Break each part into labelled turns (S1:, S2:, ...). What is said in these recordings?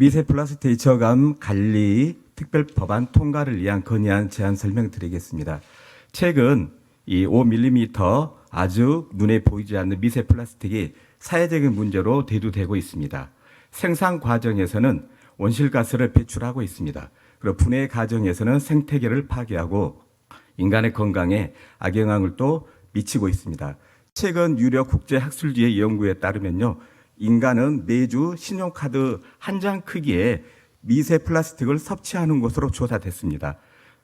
S1: 미세 플라스틱 저감 관리 특별 법안 통과를 위한 건의안 제안 설명드리겠습니다. 최근 이 5mm 아주 눈에 보이지 않는 미세 플라스틱이 사회적인 문제로 대두되고 있습니다. 생산 과정에서는 온실가스를 배출하고 있습니다. 그리고 분해 과정에서는 생태계를 파괴하고 인간의 건강에 악영향을 또 미치고 있습니다. 최근 유력 국제 학술지의 연구에 따르면요. 인간은 매주 신용카드 한 장 크기의 미세 플라스틱을 섭취하는 것으로 조사됐습니다.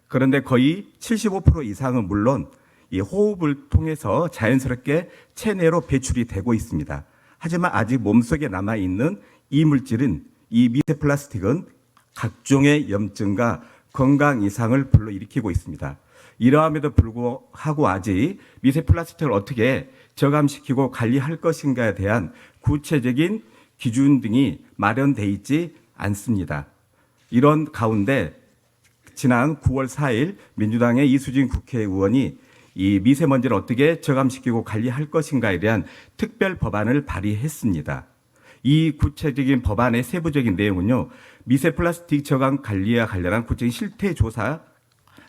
S1: 그런데 거의 75% 이상은 물론 이 호흡을 통해서 자연스럽게 체내로 배출이 되고 있습니다. 하지만 아직 몸속에 남아 있는 이 물질은 이 미세 플라스틱은 각종의 염증과 건강 이상을 불러일으키고 있습니다. 이러함에도 불구하고 아직 미세 플라스틱을 어떻게 저감시키고 관리할 것인가에 대한 구체적인 기준 등이 마련돼 있지 않습니다. 이런 가운데 지난 9월 4일 민주당의 이수진 국회의원이 이 미세먼지를 어떻게 저감시키고 관리할 것인가에 대한 특별 법안을 발의했습니다. 이 구체적인 법안의 세부적인 내용은요, 미세 플라스틱 저감 관리와 관련한 구체적인 실태 조사,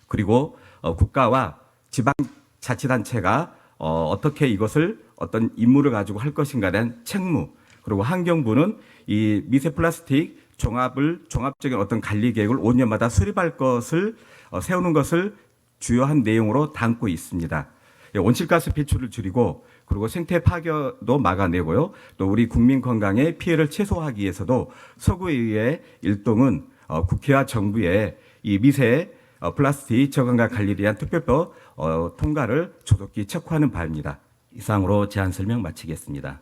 S1: 그리고 어, 국가와 지방 자치단체가 어, 어떻게 이것을 어떤 임무를 가지고 할 것인가에 대한 책무, 그리고 환경부는 이 미세 플라스틱 종합을 종합적인 어떤 관리 계획을 5년마다 수립할 것을 어, 세우는 것을 주요한 내용으로 담고 있습니다. 예, 온실가스 배출을 줄이고 그리고 생태 파괴도 막아내고요. 또 우리 국민 건강에 피해를 최소화하기 위해서도 서구의회 일동은 어, 국회와 정부의 이 미세 어, 플라스틱 저감과 관리에 대한 특별법 어, 통과를 조속히 촉구하는 바입니다. 이상으로 제안 설명 마치겠습니다.